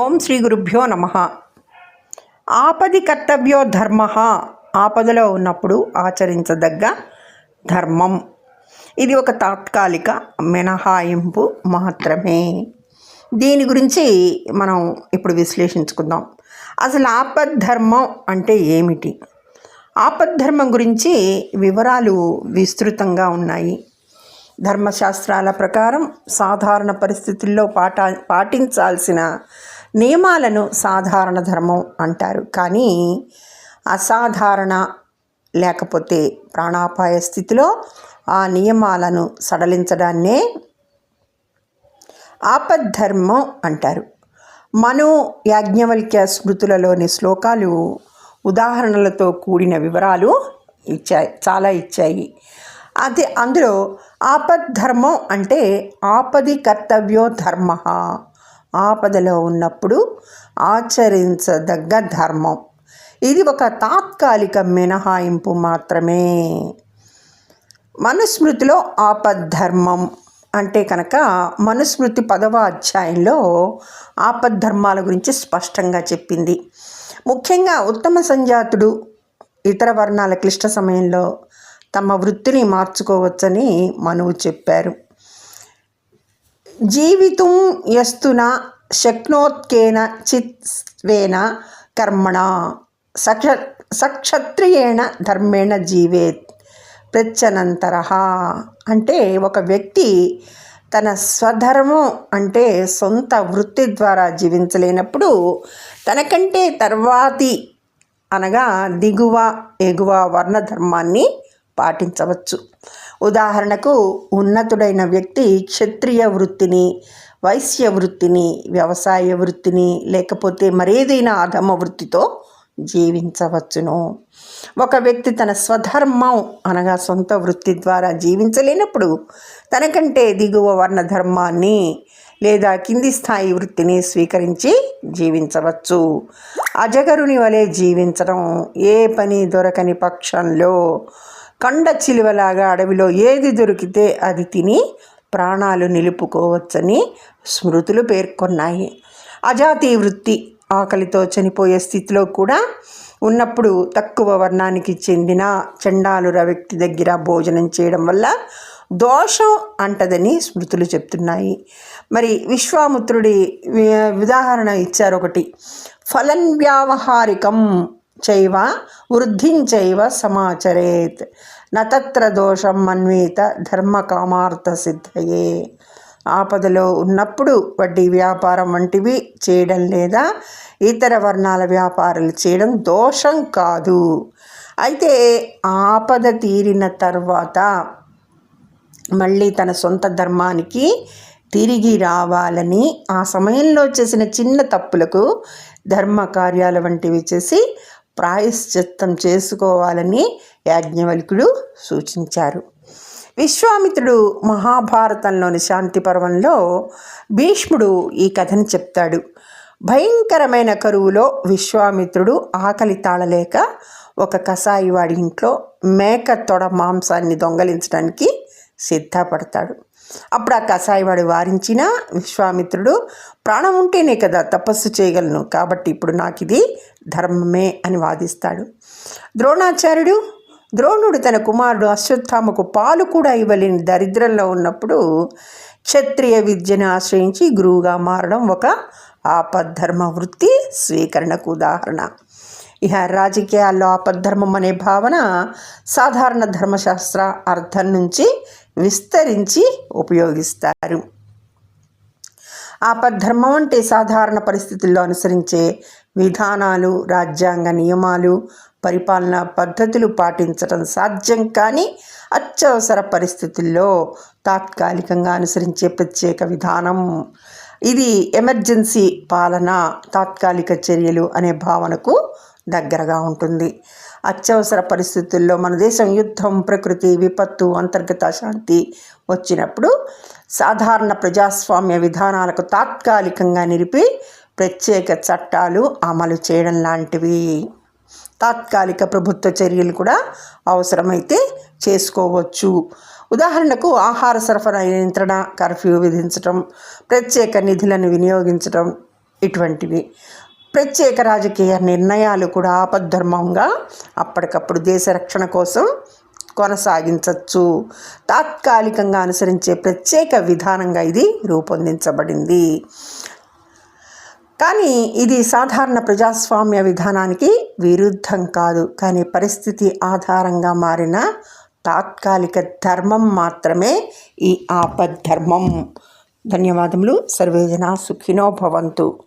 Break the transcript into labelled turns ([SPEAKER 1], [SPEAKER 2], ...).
[SPEAKER 1] ఓం శ్రీ గురుభ్యో నమ. ఆపది కర్తవ్యో ధర్మ. ఆపదలో ఉన్నప్పుడు ఆచరించదగ్గ ధర్మం. ఇది ఒక తాత్కాలిక మినహాయింపు మాత్రమే. దీని గురించి మనం ఇప్పుడు విశ్లేషించుకుందాం. అసలు ఆపద్ధర్మం అంటే ఏమిటి? ఆపద్ధర్మం గురించి వివరాలు విస్తృతంగా ఉన్నాయి. ధర్మశాస్త్రాల ప్రకారం సాధారణ పరిస్థితుల్లో పాటా పాటించాల్సిన నియమాలను సాధారణ ధర్మం అంటారు. కానీ అసాధారణ లేకపోతే ప్రాణాపాయ స్థితిలో ఆ నియమాలను సడలించడాన్నే ఆపద్ధర్మం అంటారు. మను యాజ్ఞవల్క్య స్మృతులలోని శ్లోకాలు ఉదాహరణలతో కూడిన వివరాలు ఇచ్చాయి చాలా ఇచ్చాయి. అదే అందులో ఆపద్ధర్మం అంటే ఆపది కర్తవ్యో ధర్మ. ఆపదలో ఉన్నప్పుడు ఆచరించదగ్గ ధర్మం. ఇది ఒక తాత్కాలిక మినహాయింపు మాత్రమే. మనుస్మృతిలో ఆపద్ధర్మం అంటే కనుక మనుస్మృతి పదవ అధ్యాయంలో ఆపద్ధర్మాల గురించి స్పష్టంగా చెప్పింది. ముఖ్యంగా ఉత్తమ సంజాతుడు ఇతర వర్ణాల క్లిష్ట సమయంలో తమ వృత్తిని మార్చుకోవచ్చని మనువు చెప్పారు. జీవితం యస్తున శక్నోత్కేన చిత్వేన కర్మణ సక్ష సక్షత్రియేణ ధర్మేణ జీవేత్ ప్రత్యనంతర. అంటే ఒక వ్యక్తి తన స్వధర్మం అంటే సొంత వృత్తి ద్వారా జీవించలేనప్పుడు తనకంటే తర్వాతి అనగా దిగువ ఎగువ వర్ణధర్మాన్ని పాటించవచ్చు. ఉదాహరణకు ఉన్నతుడైన వ్యక్తి క్షత్రియ వృత్తిని వైశ్య వృత్తిని వ్యవసాయ వృత్తిని లేకపోతే మరేదైనా అధమ వృత్తితో జీవించవచ్చును. ఒక వ్యక్తి తన స్వధర్మం అనగా సొంత వృత్తి ద్వారా జీవించలేనప్పుడు తనకంటే దిగువ వర్ణ ధర్మాన్ని లేదా కింది స్థాయి వృత్తిని స్వీకరించి జీవించవచ్చు. అజగరుని వలె జీవించడం ఏ పని దొరకని పక్షంలో కండ చిలువలాగా అడవిలో ఏది దొరికితే అది తిని ప్రాణాలు నిలుపుకోవచ్చని స్మృతులు పేర్కొన్నాయి. అజాతి వృత్తి ఆకలితో చనిపోయే స్థితిలో కూడా ఉన్నప్పుడు తక్కువ వర్ణానికి చెందిన చండాలుర వ్యక్తి దగ్గర భోజనం చేయడం వల్ల దోషం అంటదని స్మృతులు చెప్తున్నాయి. మరి విశ్వామిత్రుడి ఉదాహరణ ఇచ్చారు ఒకటి. ఫలన్ వ్యావహారికం చైవ వృద్ధించైవ సమాచరేత్. నత్ర దోషం మన్వీత ధర్మకామార్థ సిద్ధయే ఆపదలో ఉన్నప్పుడు వడ్డీ వ్యాపారం వంటివి చేయడం లేదా ఇతర వర్ణాల వ్యాపారాలు చేయడం దోషం కాదు. అయితే ఆపద తీరిన తర్వాత మళ్ళీ తన సొంత ధర్మానికి తిరిగి రావాలని ఆ సమయంలో చేసిన చిన్న తప్పులకు ధర్మ కార్యాల వంటివి చేసి ప్రాయశ్చిత్తం చేసుకోవాలని యాజ్ఞవల్కుడు సూచించారు. విశ్వామిత్రుడు మహాభారతంలోని శాంతి పర్వంలో భీష్ముడు ఈ కథను చెప్తాడు. భయంకరమైన కరువులో విశ్వామిత్రుడు ఆకలి తాళలేక ఒక కసాయి వాడి ఇంట్లో మేక తొడ మాంసాన్ని దొంగలించడానికి సిద్ధపడతాడు. అప్పుడు ఆ కసాయివాడు వారించిన విశ్వామిత్రుడు ప్రాణం ఉంటేనే కదా తపస్సు చేయగలను కాబట్టి ఇప్పుడు నాకు ఇది ధర్మమే అని వాదిస్తాడు. ద్రోణాచార్యుడు ద్రోణుడు తన కుమారుడు అశ్వత్థామకు పాలు కూడా ఇవ్వలేని దరిద్రంలో ఉన్నప్పుడు క్షత్రియ విద్యను ఆశ్రయించి గురువుగా మారడం ఒక ఆపద్ధర్మ వృత్తి స్వీకరణకు ఉదాహరణ. ఇహ రాజకీయాల్లో ఆపద్ధర్మం అనే భావన సాధారణ ధర్మశాస్త్ర అర్థం నుంచి విస్తరించి ఉపయోగిస్తారు. ఆపద్ధర్మం అంటే సాధారణ పరిస్థితుల్లో అనుసరించే విధానాలు రాజ్యాంగ నియమాలు పరిపాలనా పద్ధతులు పాటించడం సాధ్యం కానీ అత్యవసర పరిస్థితుల్లో తాత్కాలికంగా అనుసరించే ప్రత్యేక విధానం. ఇది ఎమర్జెన్సీ పాలన తాత్కాలిక చర్యలు అనే భావనకు దగ్గరగా ఉంటుంది. అత్యవసర పరిస్థితుల్లో మన దేశం యుద్ధం ప్రకృతి విపత్తు అంతర్గత శాంతి వచ్చినప్పుడు సాధారణ ప్రజాస్వామ్య విధానాలకు తాత్కాలికంగా నిలిపి ప్రత్యేక చట్టాలు అమలు చేయడం లాంటివి. తాత్కాలిక ప్రభుత్వ చర్యలు కూడా అవసరమైతే చేసుకోవచ్చు. ఉదాహరణకు ఆహార సరఫరా నియంత్రణ కర్ఫ్యూ విధించడం ప్రత్యేక నిధులను వినియోగించడం ఇటువంటివి. ప్రత్యేక రాజకీయ నిర్ణయాలు కూడా ఆపద్ధర్మంగా అప్పటికప్పుడు దేశ రక్షణ కోసం కొనసాగించవచ్చు తాత్కాలికంగా అనుసరించే ప్రత్యేక విధానంగా ఇది రూపొందించబడింది. కానీ ఇది సాధారణ ప్రజాస్వామ్య విధానానికి విరుద్ధం కాదు. కానీ పరిస్థితి ఆధారంగా మారిన తాత్కాలిక ధర్మం మాత్రమే ఈ ఆపద్ధర్మం. ధన్యవాదములు. సర్వేజన సుఖినో భవంతు.